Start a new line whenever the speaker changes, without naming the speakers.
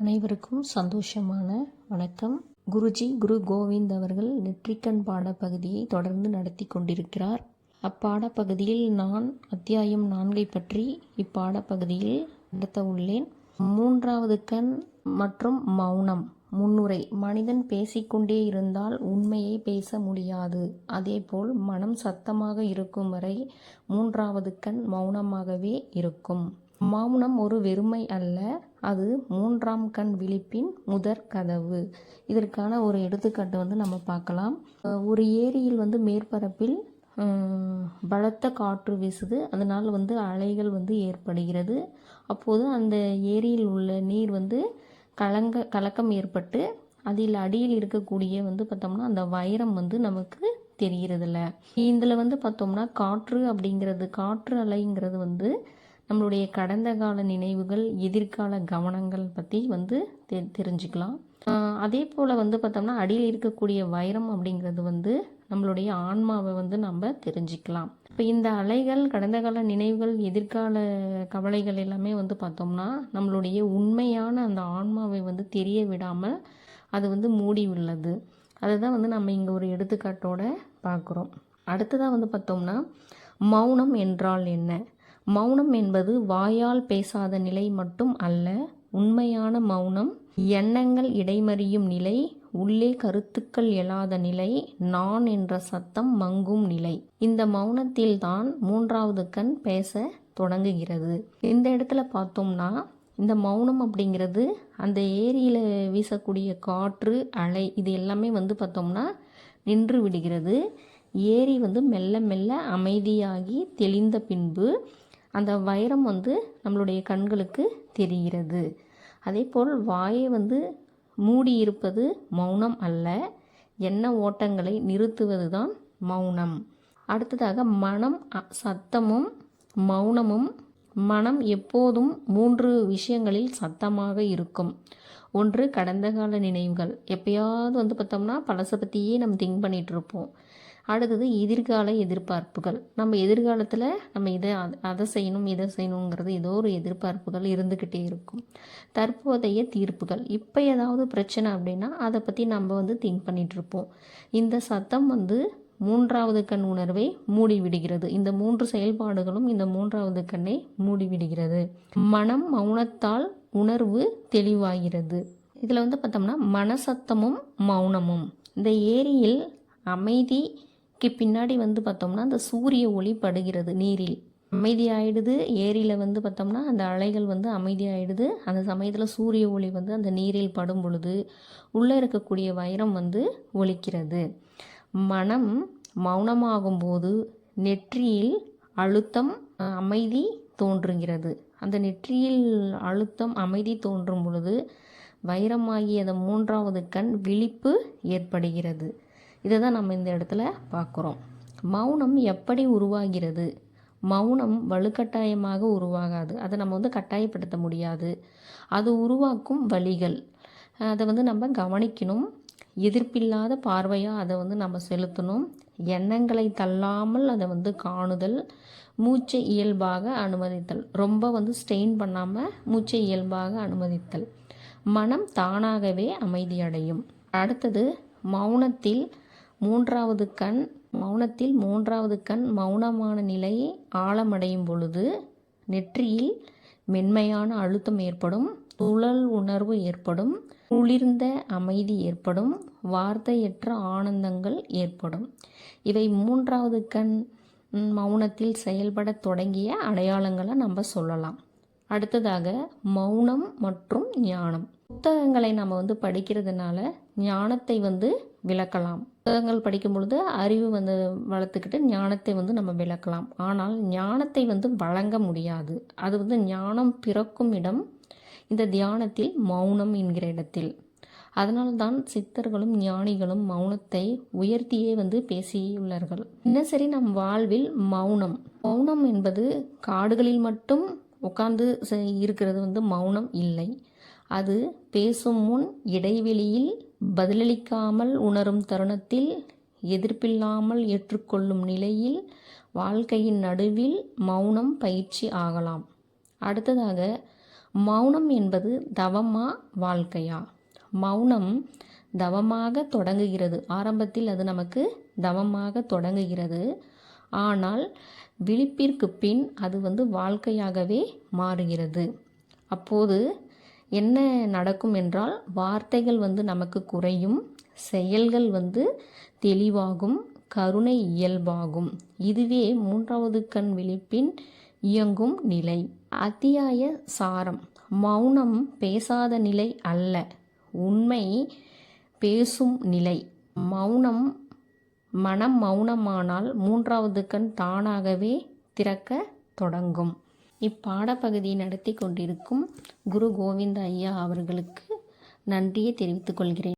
அனைவருக்கும் சந்தோஷமான வணக்கம். குருஜி குரு கோவிந்த் அவர்கள் நெற்றிக்கண் பாடப்பகுதியை தொடர்ந்து நடத்தி கொண்டிருக்கிறார். அப்பாடப்பகுதியில் நான் அத்தியாயம் நான்கை பற்றி இப்பாடப்பகுதியில் நடத்த உள்ளேன். மூன்றாவது கண் மற்றும் மௌனம். முன்னுரை. மனிதன் பேசிக்கொண்டே இருந்தால் உண்மையை பேச முடியாது. அதேபோல் மனம் சத்தமாக இருக்கும் வரை மூன்றாவது கண் மௌனமாகவே இருக்கும். மௌனம் ஒரு வெறுமை அல்ல அது மூன்றாம் கண் விழிப்பின் முதற் கதவு. இதற்கான ஒரு எடுத்துக்காட்டு வந்து நம்ம பார்க்கலாம். ஒரு ஏரியில் வந்து மேற்பரப்பில் பலத்த காற்று வீசுது. அதனால் வந்து அலைகள் வந்து ஏற்படுகிறது. அப்போது அந்த ஏரியில் உள்ள நீர் வந்து கலங்க கலக்கம் ஏற்பட்டு அதில் அடியில் இருக்கக்கூடிய வந்து பார்த்தோம்னா அந்த வைரம் வந்து நமக்கு தெரிகிறதில்ல. இதில் வந்து பார்த்தோம்னா காற்று அப்படிங்கிறது காற்று அலைங்கிறது வந்து நம்மளுடைய கடந்த கால நினைவுகள் எதிர்கால கவனங்கள் பற்றி வந்து தெ தெரிஞ்சுக்கலாம். அதே போல் வந்து பார்த்தோம்னா அடியில் இருக்கக்கூடிய வைரம் அப்படிங்கிறது வந்து நம்மளுடைய ஆன்மாவை வந்து நம்ம தெரிஞ்சுக்கலாம். இப்போ இந்த அலைகள் கடந்த கால நினைவுகள் எதிர்கால கவலைகள் எல்லாமே வந்து பார்த்தோம்னா நம்மளுடைய உண்மையான அந்த ஆன்மாவை வந்து தெரிய விடாமல் அது வந்து மூடி உள்ளது. அதை தான் வந்து நம்ம இங்கே ஒரு எடுத்துக்காட்டோட பார்க்குறோம் அடுத்ததாக வந்து பார்த்தோம்னா மௌனம் என்றால் என்ன? மௌனம் என்பது வாயால் பேசாத நிலை மட்டும் அல்ல உண்மையான மௌனம் எண்ணங்கள் இடைமறியும் நிலை உள்ளே கருத்துக்கள் எழாத நிலை நான் என்ற சத்தம் மங்கும் நிலை. இந்த மௌனத்தில் தான் மூன்றாவது கண் பேச தொடங்குகிறது. இந்த இடத்துல பார்த்தோம்னா இந்த மௌனம் அப்படிங்கிறது அந்த ஏரியில் வீசக்கூடிய காற்று அலை இது எல்லாமே வந்து பார்த்தோம்னா நின்று விடுகிறது. ஏரி வந்து மெல்ல மெல்ல அமைதியாகி தெளிந்த பின்பு அந்த வைரம் வந்து நம்மளுடைய கண்களுக்கு தெரிகிறது. அதே போல் வாயை வந்து மூடியிருப்பது மௌனம் அல்ல. எண்ண ஓட்டங்களை நிறுத்துவது தான் மௌனம். அடுத்ததாக மனம் அ- சத்தமும் மௌனமும் மனம் எப்போதும் மூன்று விஷயங்களில் சத்தமாக இருக்கும். ஒன்று கடந்த கால நினைவுகள். எப்பயாவது வந்து பார்த்தோம்னா பழசை பற்றியே நம்ம திங்க் பண்ணிகிட்ருப்போம் அடுத்தது எதிர்கால எதிர்பார்ப்புகள். நம்ம எதிர்காலத்தில் நம்ம இதை அதை செய்யணும் இதை செய்யணுங்கிறது ஏதோ ஒரு எதிர்பார்ப்புகள் இருந்துக்கிட்டே இருக்கும். தற்போதைய தீர்ப்புகள். இப்போ ஏதாவது பிரச்சனை அப்படின்னா அதை பற்றி நம்ம வந்து திங்க் பண்ணிகிட்ருப்போம் இந்த சத்தம் வந்து மூன்றாவது கண் உணர்வை மூடி விடுகிறது. இந்த மூன்று செயல்பாடுகளும் இந்த மூன்றாவது கண்ணை மூடி விடுகிறது. மனம் மௌனத்தால் உணர்வு தெளிவாகிறது. இதில் வந்து பார்த்தோம்னா மனசத்தமும் மௌனமும். இந்த ஏரியில் அமைதி கி பின்னாடி வந்து பார்த்தோம்னா அந்த சூரிய ஒளி படுகிறது நீரில். அமைதியாயிடுது. ஏரியில் வந்து பார்த்தோம்னா அந்த அலைகள் வந்து அமைதியாயிடுது. அந்த சமயத்தில் சூரிய ஒளி வந்து அந்த நீரில் படும் பொழுது உள்ளே இருக்கக்கூடிய வைரம் வந்து ஒலிக்கிறது. மனம் மௌனமாகும்போது நெற்றியில் அழுத்தம் அமைதி தோன்றுகிறது. அந்த நெற்றியில் அழுத்தம் அமைதி தோன்றும் பொழுது வைரமாகிய அந்த மூன்றாவது கண் விழிப்பு ஏற்படுகிறது. இதை தான் நம்ம இந்த இடத்துல பார்க்குறோம். மௌனம் எப்படி உருவாகிறது? மௌனம் வலுக்கட்டாயமாக உருவாகாது. அதை நம்ம வந்து கட்டாயப்படுத்த முடியாது. அது உருவாக்கும் வழிகள். அதை வந்து நம்ம கவனிக்கணும். எதிர்ப்பில்லாத பார்வையாக அதை வந்து நம்ம செலுத்தணும். எண்ணங்களை தள்ளாமல் அதை வந்து காணுதல். மூச்சை இயல்பாக அனுமதித்தல். ரொம்ப வந்து ஸ்ட்ரெயின் பண்ணாமல் மூச்சை இயல்பாக அனுமதித்தல். மனம் தானாகவே அமைதியடையும். அடுத்தது மௌனத்தில் மூன்றாவது கண் மௌனத்தில் மூன்றாவது கண் மௌனமான நிலையை ஆழமடையும் பொழுது நெற்றியில் மென்மையான அழுத்தம் ஏற்படும் துழல் உணர்வு ஏற்படும் குளிர்ந்த அமைதி ஏற்படும் வார்த்தையற்ற ஆனந்தங்கள் ஏற்படும். இவை மூன்றாவது கண் மௌனத்தில் செயல்பட தொடங்கிய அடையாளங்களை நம்ம சொல்லலாம். அடுத்ததாக மௌனம் மற்றும் ஞானம். புத்தகங்களை நம்ம வந்து படிக்கிறதுனால ஞானத்தை வந்து விளக்கலாம். புத்தகங்கள் படிக்கும் பொழுது அறிவு வந்து வளர்த்துக்கிட்டு ஞானத்தை வந்து நம்ம விளக்கலாம். ஆனால் ஞானத்தை வந்து வழங்க முடியாது. அது வந்து ஞானம் பிறக்கும் இடம் இந்த தியானத்தில் மௌனம் என்கிற இடத்தில். அதனால்தான் சித்தர்களும் ஞானிகளும் மௌனத்தை உயர்த்தியே வந்து பேசியுள்ளார்கள். தினசரி நம் வாழ்வில் மௌனம். மௌனம் என்பது காடுகளில் மட்டும் உட்கார்ந்து செ- இருக்கிறது வந்து மௌனம் இல்லை. அது பேசும் முன் இடைவெளியில் பதிலளிக்காமல் உணரும் தருணத்தில் எதிர்ப்பில்லாமல் ஏற்றுக்கொள்ளும் நிலையில் வாழ்க்கையின் நடுவில் மௌனம் பயிற்சி ஆகலாம். அடுத்ததாக மௌனம் என்பது தவமா வாழ்க்கையா? மௌனம் தவமாக தொடங்குகிறது. ஆரம்பத்தில் அது நமக்கு தவமாக தொடங்குகிறது. ஆனால் விழிப்பிற்கு பின் அது வந்து வாழ்க்கையாகவே மாறுகிறது. அப்போது என்ன நடக்கும் என்றால் வார்த்தைகள் வந்து நமக்கு குறையும் செயல்கள் வந்து தெளிவாகும் கருணை இயல்பாகும். இதுவே மூன்றாவது கண் விழிப்பின் இயங்கும் நிலை. அத்தியாய சாரம். மௌனம் பேசாத நிலை அல்ல உண்மை பேசும் நிலை. மௌனம் மனம் மௌனமானால் மூன்றாவது கண் தானாகவே திறக்க தொடங்கும். இப்பாடப்பகுதியை நடத்தி கொண்டிருக்கும் குரு கோவிந்த ஐயா அவர்களுக்கு நன்றியை தெரிவித்துக் கொள்கிறேன்.